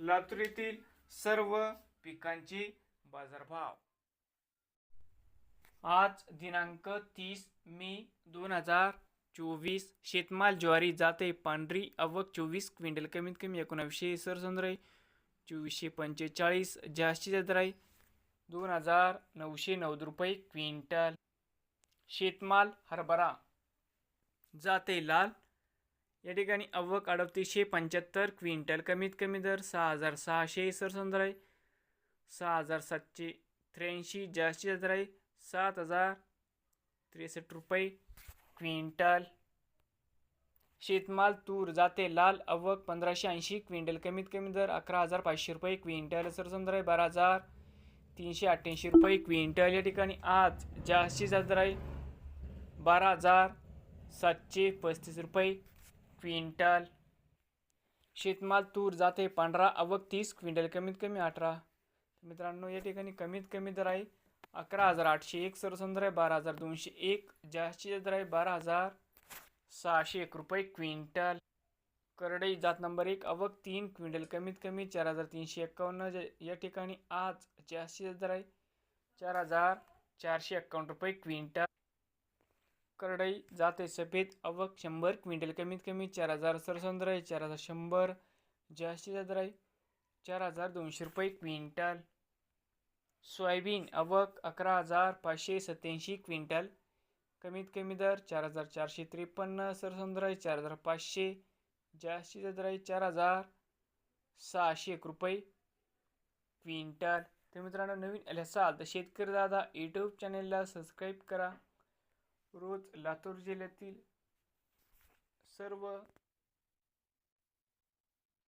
लातूर येथील सर्व पिकांचे बाजारभाव. आज दिनांक तीस मे दोन हजार चोवीस. शेतमाल ज्वारी जाते पांढरी आवक चोवीस क्विंटल कमीत कमी एकोणावीसशे सरसंद्र आहे चोवीसशे पंचेचाळीस जास्तीत जास्त आहे दोन हजार नऊशे नव्वद रुपये क्विंटल. शेतमाल हरभरा जाते लाल या ठिकाणी अव्वक अडतीसशे पंच्याहत्तर क्विंटल कमीत कमी दर सहा हजार सहाशे सरसंदर आहे. सहा हजार सातशे त्र्याऐंशी जास्तीत जास्त आहे सात हजार त्रेसष्ट रुपये क्विंटल. शेतमाल तूर जाते लाल अव्वक पंधराशे ऐंशी क्विंटल कमीत कमी दर अकरा हजार पाचशे रुपये क्विंटल सरसंदर आहे. बारा हजार तीनशे अठ्ठ्याऐंशी रुपये क्विंटल या ठिकाणी आज जास्तीत जास्त आहे बारा हजार सातशे पस्तीस रुपये क्विंटल. शेतमाल तूर जाते पांढरा अवक तीस क्विंटल कमीत कमी अठरा. मित्रांनो या ठिकाणी कमीत कमी दर आहे अकरा हजार आठशे एक सरसंदर आहे बारा हजार दोनशे एक जास्तीचा दर आहे बारा हजार सहाशे एक रुपये क्विंटल. करडई जात नंबर एक अवक तीन क्विंटल कमीत कमी चार हजार तीनशे एक्कावन्न या ठिकाणी आज जास्तीत दर आहे चार हजार चारशे एक्कावन्न रुपये क्विंटल. करडई जाते सफेद अवक शंभर क्विंटल कमीत कमी चार हजार सरसंद्र चार हजार शंभर जास्तीत जादराई चार हजार दोनशे रुपये क्विंटल. सोयाबीन अवक अकरा हजार पाचशे सत्याऐंशी क्विंटल कमीत कमी दर चार हजार चारशे त्रेपन्न सरसंद्र चार हजार पाचशे जास्तीत जादराई चार हजार सहाशे एक रुपये क्विंटल. तर मित्रांनो नवीन आले असाल तर शेतकरी दादा यूट्यूब चॅनेलला सबस्क्राईब करा. रोज लातूर जिल्ह्यातील सर्व